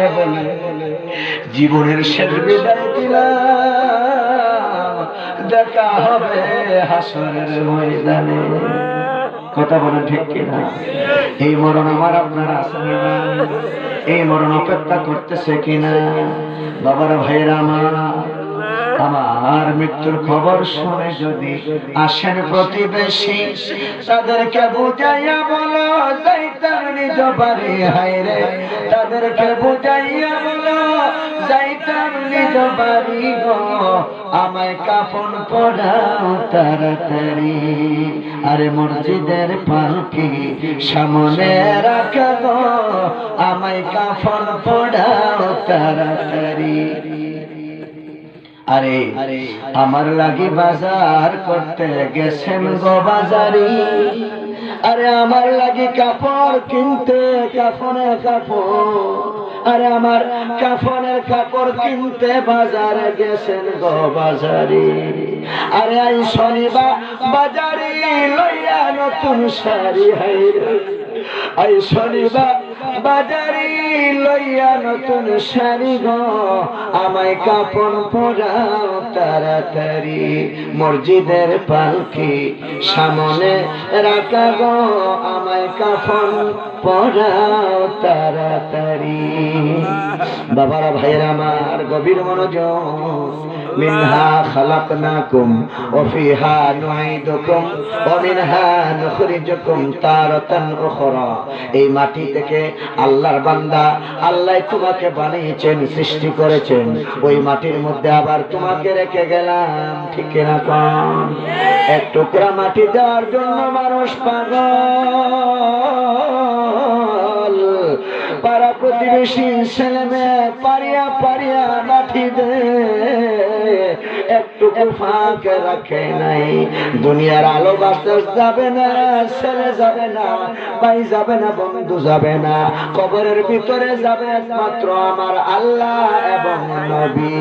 আর বলে জীবনের শেষ বিদায় দিলাম। দেখা হবে হাসরের ময়দানে। কথা বলেন ঠিক কিনা? এই মরণ আমার আপনার আসলে না। এই মরণ অপেক্ষা করতেছে কিনা? বাবার, ভাইয়েরা আমার আমার মৃত্যুর খবর শুনে যদি আসেন প্রতিবেশী, তাদেরকে বুঝাইয়া আমায় আরে মসজিদের পালকি সামনে রাখা আমায় কাফন পড়াও তাড়াতাড়ি। আরে, আমার লাগি বাজার করতে গেছেন গো বাজারি। আরে আমার লাগি কাপড় কিনতে কাফনের কাপড় আরে আমার কাফনের কাপড় কিনতে বাজারে গেছেন গো বাজারি। আরে আই শনিবার বাজারি লইয়া নতুন শাড়ি হাইরে আই শনিবার বাজারি লইয়া নতুন শাড়ি গো। আমায় কাপন পরাও তাড়াতাড়ি। মসজিদের পালকি সামনে রাখা গো। আমায় কাফন পরাও তাড়াতাড়ি। বাবারা, ভাইয়ের আমার গভীর মনোযোগ। মিনহা খালাকনাকুম ওফিহা নুঈদুকুম, ওয়া মিনহা নুখরিজুকুম তারাতান উখরা। এই মাটি থেকে আল্লাহর বান্দা আল্লাহ তোমাকে বানিয়েছেন, সৃষ্টি করেছেন। ওই মাটির মধ্যে আবার তোমাকে রেখে গেলাম, ঠিক না কম এক টুকরা মাটি দেওয়ার জন্য মানুষ পাগল। পাড়া প্রতিবেশী ছেলে মেয়ে পারিয়া পারিয়া লাঠি দে। একটুকু ফাঁক রাখে নাই। দুনিয়ার আলো বাতাস যাবে না, ছেলে যাবে না, ভাই যাবে না, বন্ধু যাবে না। কবরের ভিতরে যাবে একমাত্র আমার আল্লাহ এবং নবী।